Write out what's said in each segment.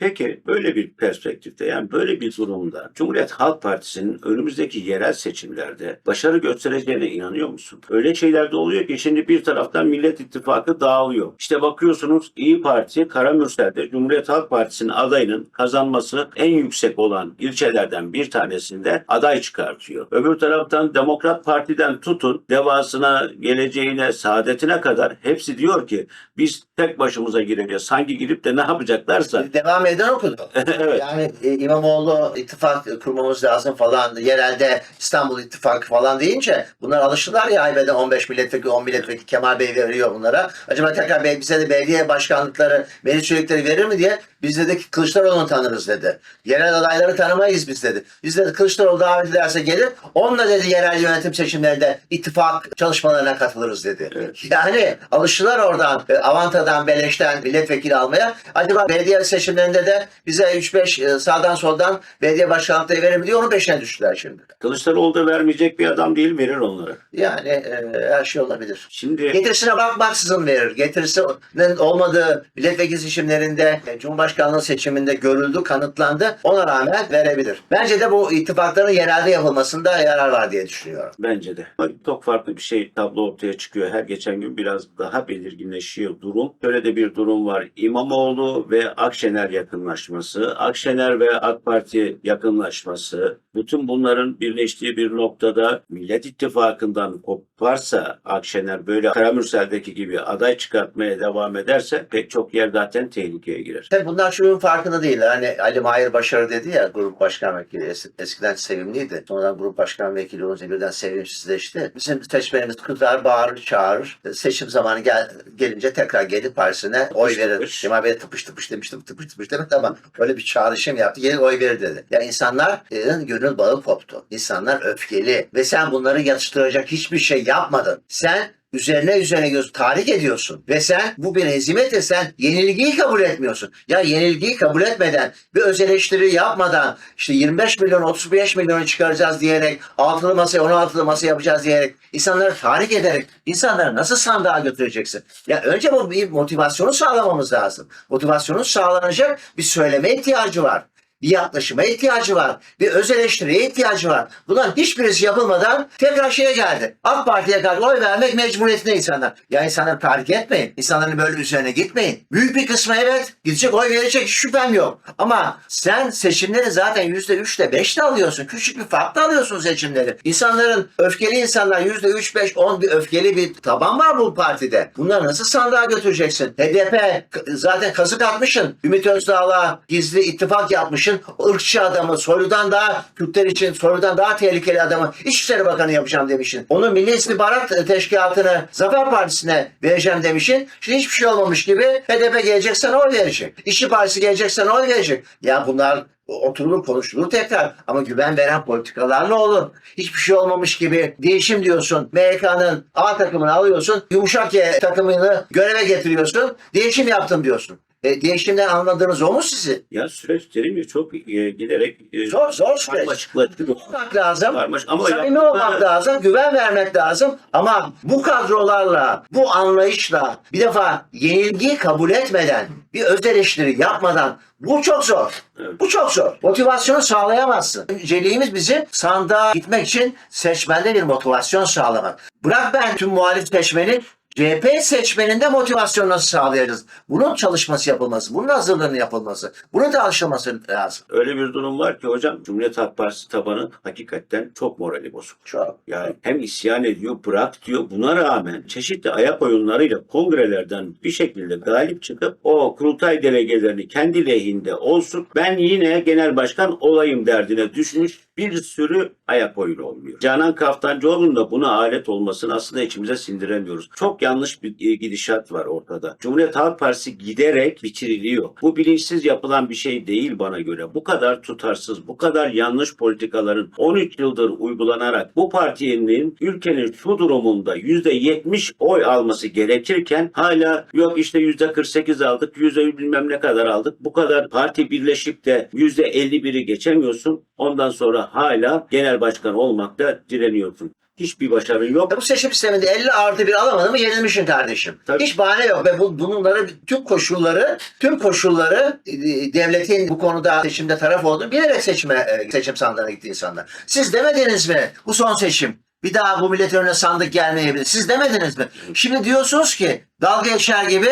Peki böyle bir perspektifte yani böyle bir durumda Cumhuriyet Halk Partisi'nin önümüzdeki yerel seçimlerde başarı göstereceğine inanıyor musun? Öyle şeyler de oluyor ki şimdi bir taraftan Millet İttifakı dağılıyor. İşte bakıyorsunuz İyi Parti Karamürsel'de Cumhuriyet Halk Partisi'nin adayının kazanması en yüksek olan ilçelerden bir tanesinde aday çıkartıyor. Öbür taraftan Demokrat Parti'den tutun devasına, geleceğine, saadetine kadar hepsi diyor ki biz tek başımıza gireceğiz. Hangi girip de ne yapacaklarsa. Devam eden okudu. evet. Yani e, İmamoğlu ittifak kurmamız lazım falan. Yerelde İstanbul ittifakı falan deyince bunlar alıştılar ya haybeden 15 milletvekili 10 milletvekili Kemal Bey veriyor bunlara. Acaba tekrar bize de belediye başkanlıkları, meclis üyelikleri verir mi diye biz dedik Kılıçdaroğlu'nu tanırız dedi. Yerel adayları tanımayız biz dedi. Biz dedi Kılıçdaroğlu davet ederse gelir. Onunla dedi yerel yönetim seçimlerinde ittifak çalışmalarına katılırız dedi. Evet. Yani alıştılar oradan e, avantadan, beleşten milletvekili almaya. Acaba belediye seçimlerinde de bize 3-5 e, sağdan soldan belediye başkanlıkları verir mi diye onun peşine düştüler şimdi. Kılıçdaroğlu da vermeyecek bir adam değil verir onları. Yani e, her şey olabilir. Şimdi Getirisine bakmaksızın verir. Getirisinin olmadığı milletvekili seçimlerinde, e, Cumhurbaşkanlığı seçiminde görüldü, kanıtlandı. Ona rağmen verebilir. Bence de bu ittifakların yerelde yapılmasında yarar var diye düşünüyorum. Bence de. Çok farklı bir şey tablo ortaya çıkıyor. Her geçen gün biraz daha belirginleşiyor durum. Şöyle de bir durum var. İmamoğlu ve Akşener yakınlaşması, Akşener ve AK Parti yakınlaşması, bütün bunların birleştiği bir noktada Millet İttifakı'ndan koparsa Akşener böyle Karamürsel'deki gibi aday çıkartmaya devam ederse pek çok yer zaten tehlikeye girer. Tabii bunlar şunun farkında değil. Hani Ali Mahir Başarı dedi ya grup başkan vekili es- eskiden sevimliydi. Sonradan grup başkan vekili olunca birden sevimsizleşti. Bizim seçmenimiz kızar, bağırır, çağırır. Seçim zamanı gel, gelince tekrar gelip partisine oy Tıpış verir. tıpış. Cemal Bey tıpış tıpış demiştim, tıpış tıpış demedi ama öyle bir çağrışım yaptı. Gelir oy verir dedi. Ya insanlar e, gönül bağı koptu. İnsanlar öfkeli ve sen bunları yatıştıracak hiçbir şey yapmadın. Sen üzerine üzerine göz tahrik ediyorsun ve sen bu bir hezimete sen yenilgiyi kabul etmiyorsun. Ya yenilgiyi kabul etmeden bir öz eleştiri yapmadan işte 25 milyon 35 milyonu çıkaracağız diyerek altılı masaya 16'lı masa yapacağız diyerek insanları tahrik ederek insanları nasıl sandığa götüreceksin? Ya önce bu bir motivasyonu sağlamamız lazım. Motivasyonu sağlanacak bir söyleme ihtiyacı var bir yaklaşıma ihtiyacı var. Bir öz eleştiriye ihtiyacı var. Bunların hiçbirisi yapılmadan tekrar şeye geldi. AK Parti'ye karşı oy vermek mecburiyetinde insanlar. Ya insanları tahrik etmeyin. İnsanların böyle üzerine gitmeyin. Büyük bir kısmı evet gidecek oy verecek şüphem yok. Ama sen seçimleri zaten yüzde üçte beşte alıyorsun. Küçük bir farkla alıyorsun seçimleri. İnsanların öfkeli insanlar yüzde üç beş on bir öfkeli bir taban var bu partide. Bunları nasıl sandığa götüreceksin? HDP zaten kazık atmışsın. Ümit Özdağ'la gizli ittifak yapmışsın. O ırkçı adamı soyludan daha Kürtler için soyludan daha tehlikeli adamı İçişleri Bakanı yapacağım demişsin. Onu Milli İstihbarat Teşkilatı'nı Zafer Partisi'ne vereceğim demişsin. Şimdi hiçbir şey olmamış gibi HDP gelecek sana oy verecek. İşçi Partisi gelecek sana oy verecek. Ya bunlar oturulur konuşulur tekrar ama güven veren politikalarla olur. Hiçbir şey olmamış gibi değişim diyorsun. MHK'nın A takımını alıyorsun. Yumuşak Y takımını göreve getiriyorsun. Değişim yaptım diyorsun. E, değişimden anladığınız o mu sizi? Ya süreç dedim ya çok e, giderek e, Zor zor süreç. olmak lazım. Karmaş- ama samimi yaptıkları- olmak lazım. Güven vermek lazım. Ama bu kadrolarla, bu anlayışla bir defa yenilgiyi kabul etmeden, bir öz eleştiri yapmadan bu çok zor. Evet. Bu çok zor. Motivasyonu sağlayamazsın. Önceliğimiz bizim sandığa gitmek için seçmende bir motivasyon sağlamak. Bırak ben tüm muhalif seçmeni CHP seçmeninde motivasyon nasıl sağlayacağız? Bunun çalışması yapılması, bunun hazırlığının yapılması, bunun da alışılması lazım. Öyle bir durum var ki hocam Cumhuriyet Halk Partisi tabanı hakikaten çok morali bozuk. Çok. Yani hem isyan ediyor, bırak diyor. Buna rağmen çeşitli ayak oyunlarıyla kongrelerden bir şekilde galip çıkıp o kurultay delegelerini kendi lehinde olsun ben yine genel başkan olayım derdine düşmüş bir sürü ayak oyunu olmuyor. Canan Kaftancıoğlu'nun da buna alet olmasını aslında içimize sindiremiyoruz. Çok yanlış bir e, gidişat var ortada. Cumhuriyet Halk Partisi giderek bitiriliyor. Bu bilinçsiz yapılan bir şey değil bana göre. Bu kadar tutarsız, bu kadar yanlış politikaların 13 yıldır uygulanarak bu partinin ülkenin şu durumunda %70 oy alması gerekirken hala yok işte %48 aldık, yüzde bilmem ne kadar aldık. Bu kadar parti birleşip de %51'i geçemiyorsun. Ondan sonra hala genel başkan olmakta direniyorsun. Hiçbir başarın yok. Bu seçim sisteminde 50 artı bir alamadın mı yenilmişsin kardeşim. Tabii. Hiç bahane yok ve bu, bunları tüm koşulları tüm koşulları e, devletin bu konuda seçimde taraf olduğunu bilerek seçime e, seçim sandığına gitti insanlar. Siz demediniz mi bu son seçim? Bir daha bu milletin önüne sandık gelmeyebilir. Siz demediniz mi? Şimdi diyorsunuz ki dalga geçer gibi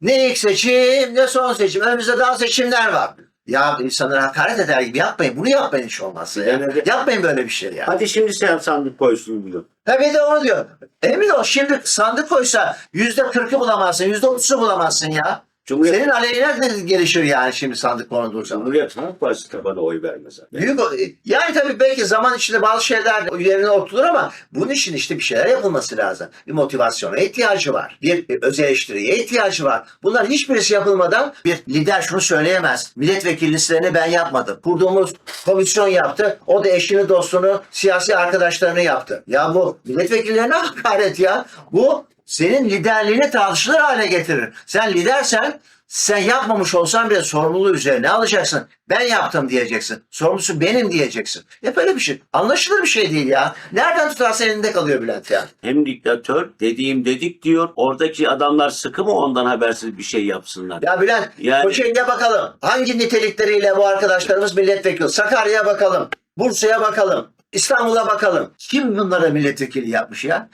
ne ilk seçim ne son seçim. Önümüzde daha seçimler var. Ya insanlara hakaret eder gibi yapmayın. Bunu yapmayın hiç olmazsa. Ya. Yani- Yapmayın böyle bir şey ya. Hadi şimdi sen sandık koysun diyor. Ha bir de onu diyor. Emin ol şimdi sandık koysa yüzde kırkı bulamazsın, yüzde otuzu bulamazsın ya. Cumhuriyet, Senin aleyhine gelişir yani şimdi sandık konulduğu zaman. Cumhuriyet Halk Partisi tabanı oy vermez. zaten. Büyük, yani tabii belki zaman içinde bazı şeyler yerine oturur ama bunun için işte bir şeyler yapılması lazım. Bir motivasyona ihtiyacı var. Bir, bir öz eleştiriye ihtiyacı var. Bunların hiçbirisi yapılmadan bir lider şunu söyleyemez. Milletvekili listelerini ben yapmadım. Kurduğumuz komisyon yaptı. O da eşini, dostunu, siyasi arkadaşlarını yaptı. Ya bu milletvekillerine hakaret ya. Bu senin liderliğini tartışılır hale getirir. Sen lidersen sen yapmamış olsan bile sorumluluğu üzerine alacaksın. Ben yaptım diyeceksin. Sorumlusu benim diyeceksin. Ya böyle bir şey. Anlaşılır bir şey değil ya. Nereden tutarsa elinde kalıyor Bülent ya. Hem diktatör dediğim dedik diyor. Oradaki adamlar sıkı mı ondan habersiz bir şey yapsınlar? Ya Bülent Yani- Kocaeli'ne bakalım. Hangi nitelikleriyle bu arkadaşlarımız milletvekili? Sakarya'ya bakalım. Bursa'ya bakalım. İstanbul'a bakalım. Kim bunlara milletvekili yapmış ya?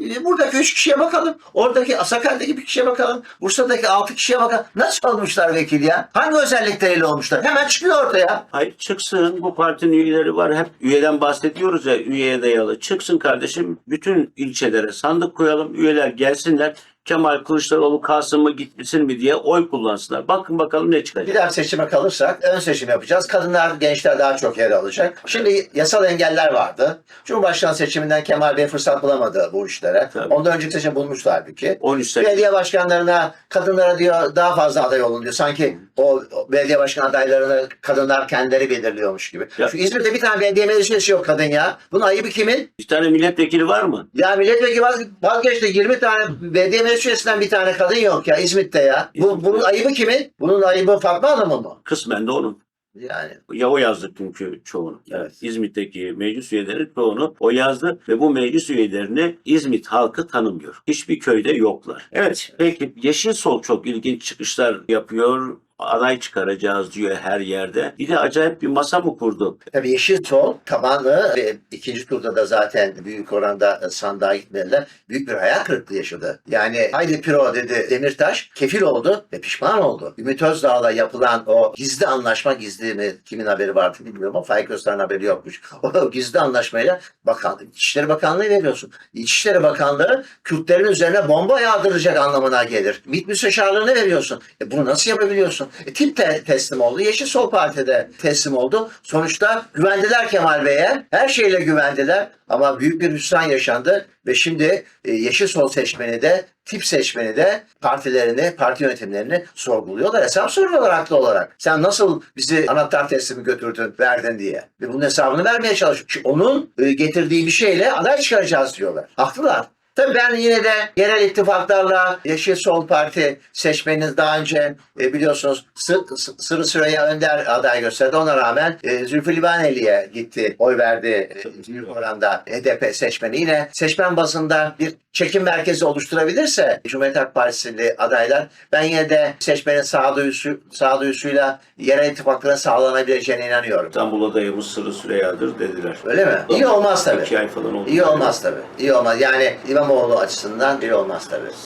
E, Buradaki üç kişiye bakalım. Oradaki Sakarya'daki bir kişiye bakalım. Bursa'daki altı kişiye bakalım. Nasıl olmuşlar vekil ya? Hangi özellikleriyle olmuşlar? Hemen çıkıyor ortaya. Hayır çıksın bu partinin üyeleri var. Hep üyeden bahsediyoruz ya üyeye dayalı. Çıksın kardeşim bütün ilçelere sandık koyalım. Üyeler gelsinler. Kemal Kılıçdaroğlu kalsın mı gitmesin mi diye oy kullansınlar. Bakın bakalım ne Bir çıkacak. daha seçime kalırsak ön seçim yapacağız. Kadınlar, gençler daha çok yer alacak. Şimdi yasal engeller vardı. Cumhurbaşkanı seçiminden Kemal Bey fırsat bulamadı bu işlere. Tabii. Ondan önceki seçim bulmuştu halbuki. 13 sene. Belediye başkanlarına, kadınlara diyor daha fazla aday olun diyor. Sanki o belediye başkan adaylarını kadınlar kendileri belirliyormuş gibi. Ya- Şu İzmir'de bir tane belediye meclisi yok kadın ya. Bunun ayıbı kimin? Bir tane milletvekili var mı? Ya milletvekili vaz- vazgeçti 20 tane belediye meclisinden bir tane kadın yok ya İzmit'te ya. Bu, bunun ayıbı kimin? Bunun ayıbı Fatma Hanım'ın mı? Kısmen de onun. Yani Ya o yazdı çünkü çoğunu. Yani Evet. İzmit'teki meclis üyeleri çoğunu o yazdı ve bu meclis üyelerini İzmit halkı tanımıyor. Hiçbir köyde yoklar. Evet peki Yeşil Sol çok ilginç çıkışlar yapıyor. Aday çıkaracağız diyor her yerde. Bir de acayip bir masa mı kurdu? Tabii Yeşil Sol tabanlı ve ikinci turda da zaten büyük oranda e, sandığa gitmediler. Büyük bir hayal kırıklığı yaşadı. Yani haydi Piro dedi Demirtaş kefil oldu ve pişman oldu. Ümit Özdağ'la yapılan o gizli anlaşma gizli mi kimin haberi vardı bilmiyorum ama Faik Öztürk'ün haberi yokmuş. O gizli anlaşmayla bakan, İçişleri Bakanlığı veriyorsun. İçişleri Bakanlığı Kürtlerin üzerine bomba yağdıracak anlamına gelir. MİT müsteşarlığını veriyorsun. E bunu nasıl yapabiliyorsun? E, tip de teslim oldu. Yeşil Sol Parti'de teslim oldu. Sonuçta güvendiler Kemal Bey'e. Her şeyle güvendiler. Ama büyük bir hüsran yaşandı. Ve şimdi e, Yeşil Sol seçmeni de tip seçmeni de partilerini, parti yönetimlerini sorguluyorlar. Hesap soruyorlar haklı olarak. Sen nasıl bizi anahtar teslimi götürdün, verdin diye. Ve bunun hesabını vermeye çalışıyor. Onun e, getirdiği bir şeyle aday çıkaracağız diyorlar. Haklılar. Tabii ben yine de yerel ittifaklarla Yeşil Sol Parti seçmeniniz daha önce e, biliyorsunuz Sı- Sı- Sırrı Süreyya Önder aday gösterdi. Ona rağmen e, Zülfü Livaneli'ye gitti. Oy verdi e, büyük oranda HDP seçmeni. Yine seçmen bazında bir çekim merkezi oluşturabilirse Cumhuriyet Halk Partisi'li adaylar ben yine de seçmenin sağduyusu, sağduyusuyla yerel ittifakların sağlanabileceğine inanıyorum. İstanbul adayımız Sırrı Süreya'dır dediler. Öyle mi? İyi olmaz tabii. İki ay falan oldu. İyi olmaz tabii. İyi olmaz. Yani İmamoğlu açısından iyi olmaz tabii.